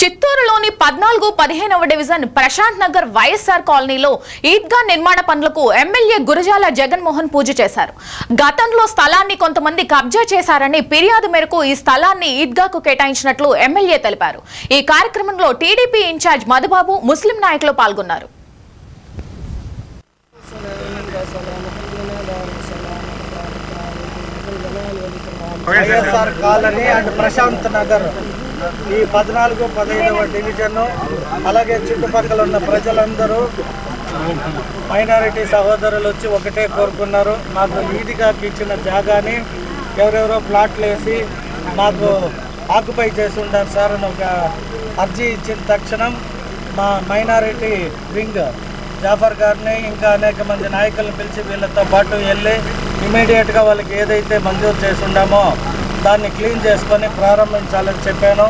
చిత్తూరులోని పద్నాలుగు పదిహేనవ డివిజన్ ప్రశాంత్ నగర్ వైఎస్ఆర్ కాలనీలో ఈద్గా నిర్మాణ పనులకు ఎమ్మెల్యే గురజాల జగన్మోహన్ పూజ చేశారు. గతంలో స్థలాన్ని కొంతమంది కబ్జా చేశారని ఫిర్యాదు మేరకు ఈ స్థలాన్ని ఈద్గాకు కేటాయించినట్లు ఎమ్మెల్యే తెలిపారు. ఈ కార్యక్రమంలో టీడీపీ ఇన్ఛార్జ్ మధుబాబు ముస్లిం నాయకులు పాల్గొన్నారు. వైఎస్ఆర్ కాలనీ అండ్ ప్రశాంత్ నగర్ ఈ పద్నాలుగు పదిహేనవ డివిజన్ అలాగే చుట్టుపక్కల ఉన్న ప్రజలందరూ మైనారిటీ సహోదరులు వచ్చి ఒకటే కోరుకున్నారు. మాకు ఈదిగాకి ఇచ్చిన జాగాని ఎవరెవరో ప్లాట్లు వేసి మాకు ఆక్యుపై చేసి ఉంటారు సార్ అని ఒక అర్జీ ఇచ్చిన తక్షణం మా మైనారిటీ వింగ్ జాఫర్ గారిని ఇంకా అనేక మంది నాయకులను పిలిచి వీళ్ళతో పాటు వెళ్ళి ఇమీడియట్గా వాళ్ళకి ఏదైతే మంజూరు చేసి ఉన్నామో దాన్ని క్లీన్ చేసుకొని ప్రారంభించాలని చెప్పాను.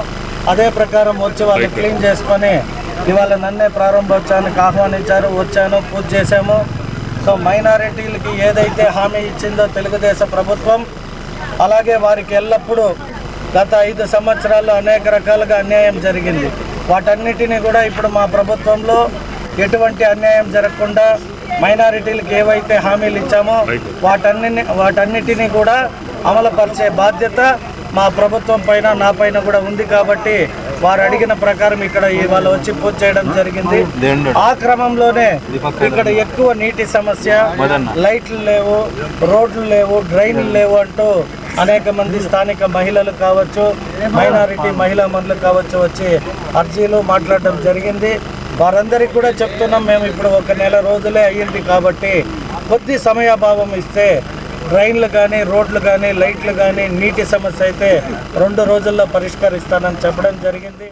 అదే ప్రకారం వచ్చి వాళ్ళు క్లీన్ చేసుకొని ఇవాళ నన్నే ప్రారంభోత్సవానికి ఆహ్వానించారు. వచ్చాను పూజ చేశాము. సో మైనారిటీలకి ఏదైతే హామీ ఇచ్చిందో తెలుగుదేశం ప్రభుత్వం అలాగే వారికి ఎల్లప్పుడూ గత ఐదు సంవత్సరాల్లో అనేక రకాలుగా అన్యాయం జరిగింది. వాటన్నిటిని కూడా ఇప్పుడు మా ప్రభుత్వంలో ఎటువంటి అన్యాయం జరగకుండా మైనారిటీలకు ఏవైతే హామీలు ఇచ్చామో వాటన్ని వాటన్నిటిని కూడా అమలుపరిచే బాధ్యత మా ప్రభుత్వం పైన నా పైన కూడా ఉంది కాబట్టి వారు అడిగిన ప్రకారం ఇక్కడ ఇవాళ వచ్చి పూజ చేయడం జరిగింది. ఆ క్రమంలోనే ఇక్కడ ఎక్కువ నీటి సమస్య లైట్లు లేవు రోడ్లు లేవు డ్రైన్లు లేవు అంటూ అనేక మంది స్థానిక మహిళలు కావచ్చు మైనారిటీ మహిళా మనులు కావచ్చు వచ్చి అర్జీలు మాట్లాడడం జరిగింది. వారందరికీ కూడా చెప్తున్నాం మేము ఇప్పుడు ఒక నెల రోజులే అయ్యింది కాబట్టి కొద్ది సమయాభావం ఇస్తే డ్రైన్లు కానీ రోడ్లు కానీ లైట్లు కానీ నీటి సమస్య అయితే రెండు రోజుల్లో పరిష్కరిస్తానని చెప్పడం జరిగింది.